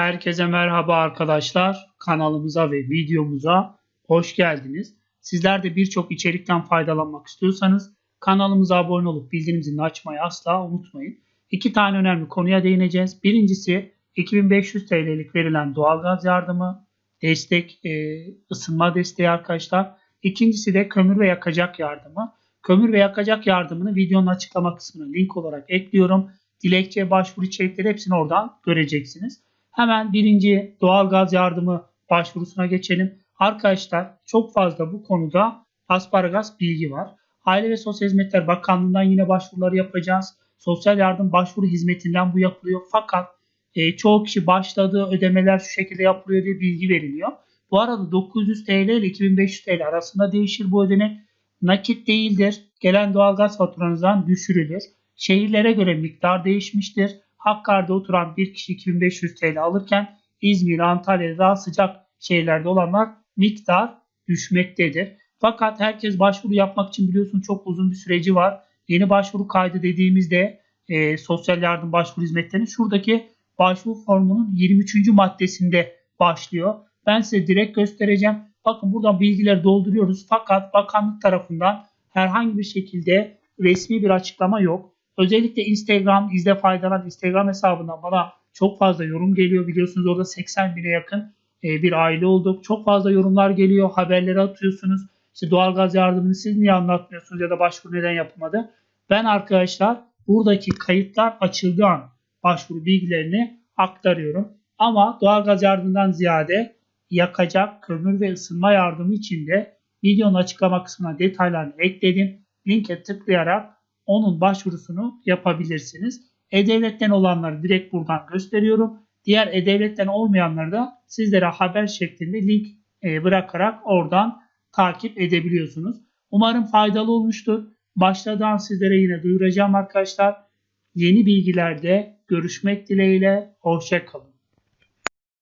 Herkese merhaba arkadaşlar. Kanalımıza ve videomuza hoş geldiniz. Sizler de birçok içerikten faydalanmak istiyorsanız kanalımıza abone olup bildirim açmayı asla unutmayın. İki tane önemli konuya değineceğiz. Birincisi 2500 TL'lik verilen doğalgaz yardımı, destek, e, ısınma desteği arkadaşlar. İkincisi de kömür ve yakacak yardımı. Kömür ve yakacak yardımını videonun açıklama kısmına link olarak ekliyorum. Dilekçe, başvuru içerikleri hepsini oradan göreceksiniz. Hemen birinci doğalgaz yardımı başvurusuna geçelim. Arkadaşlar çok fazla bu konuda asparagas bilgi var. Aile ve Sosyal Hizmetler Bakanlığı'ndan yine başvuruları yapacağız. Sosyal yardım başvuru hizmetinden bu yapılıyor. Fakat e, çoğu kişi başladığı ödemeler şu şekilde yapılıyor diye bilgi veriliyor. Bu arada 900 TL ile 2500 TL arasında değişir bu ödenek. Nakit değildir. Gelen doğalgaz faturanızdan düşürülür. Şehirlere göre miktar değişmiştir. Hakkari'de oturan bir kişi 2500 TL alırken İzmir, Antalya'da daha sıcak şehirlerde olanlar miktar düşmektedir. Fakat herkes başvuru yapmak için biliyorsun çok uzun bir süreci var. Yeni başvuru kaydı dediğimizde e, sosyal yardım başvuru hizmetlerinin şuradaki başvuru formunun 23. maddesinde başlıyor. Ben size direkt göstereceğim. Bakın buradan bilgileri dolduruyoruz. Fakat bakanlık tarafından herhangi bir şekilde resmi bir açıklama yok. Özellikle Instagram, izle faydalan Instagram hesabından bana çok fazla yorum geliyor. Biliyorsunuz orada 80 bine yakın e, bir aile olduk. Çok fazla yorumlar geliyor. Haberleri atıyorsunuz. İşte doğalgaz yardımını siz niye anlatmıyorsunuz ya da başvuru neden yapılmadı? Ben arkadaşlar buradaki kayıtlar açıldığı an başvuru bilgilerini aktarıyorum. Ama doğalgaz yardımından ziyade yakacak kömür ve ısınma yardımı için de videonun açıklama kısmına detaylarını ekledim. Linke tıklayarak onun başvurusunu yapabilirsiniz. E-Devlet'ten olanları direkt buradan gösteriyorum. Diğer E-Devlet'ten olmayanları da sizlere haber şeklinde link e, bırakarak oradan takip edebiliyorsunuz. Umarım faydalı olmuştur. Başladan sizlere yine duyuracağım arkadaşlar. Yeni bilgilerde görüşmek dileğiyle. Hoşçakalın.